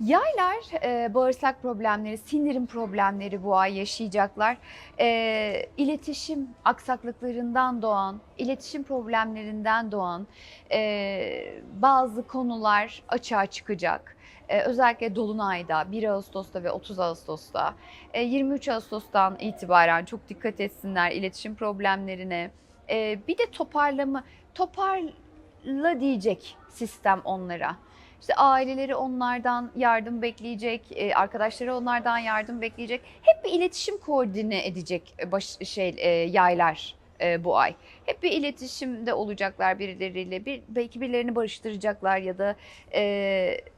Yaylar e, bağırsak problemleri, sindirim problemleri bu ay yaşayacaklar. E, iletişim aksaklıklarından doğan, iletişim problemlerinden doğan e, bazı konular açığa çıkacak. E, özellikle Dolunay'da 1 Ağustos'ta ve 30 Ağustos'ta e, 23 Ağustos'tan itibaren çok dikkat etsinler iletişim problemlerine. E, bir de toparlama, toparla diyecek sistem onlara. İşte aileleri onlardan yardım bekleyecek, e, arkadaşları onlardan yardım bekleyecek. Hep bir iletişim koordine edecek e, baş, şey e, yaylar bu ay. Hep bir iletişimde olacaklar birileriyle. Bir belki birilerini barıştıracaklar ya da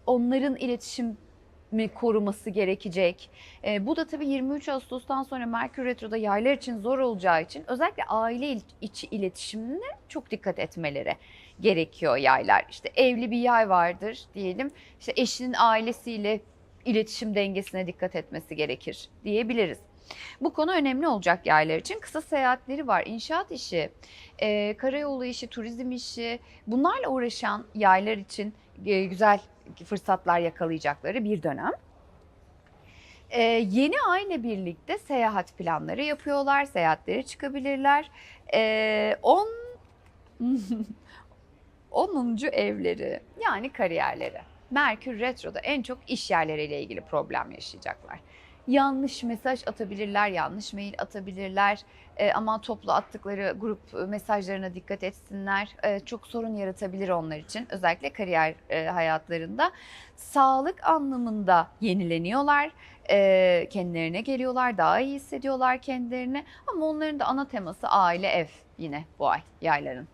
onların iletişim mi koruması gerekecek. E, bu da tabii 23 Ağustos'tan sonra Merkür Retro'da yaylar için zor olacağı için özellikle aile il- içi iletişimine çok dikkat etmeleri gerekiyor yaylar. İşte evli bir yay vardır diyelim. İşte eşinin ailesiyle iletişim dengesine dikkat etmesi gerekir diyebiliriz. Bu konu önemli olacak yaylar için. Kısa seyahatleri var, inşaat işi, e, karayolu işi, turizm işi bunlarla uğraşan yaylar için e, güzel fırsatlar yakalayacakları bir dönem. E, yeni ay ile birlikte seyahat planları yapıyorlar, seyahatlere çıkabilirler. E, 10 10. evleri yani kariyerleri. Merkür Retro'da en çok iş yerleriyle ilgili problem yaşayacaklar. Yanlış mesaj atabilirler, yanlış mail atabilirler. E, ama toplu attıkları grup mesajlarına dikkat etsinler. E, çok sorun yaratabilir onlar için. Özellikle kariyer e, hayatlarında. Sağlık anlamında yenileniyorlar. E, kendilerine geliyorlar, daha iyi hissediyorlar kendilerini. Ama onların da ana teması aile, ev yine bu ay yayların.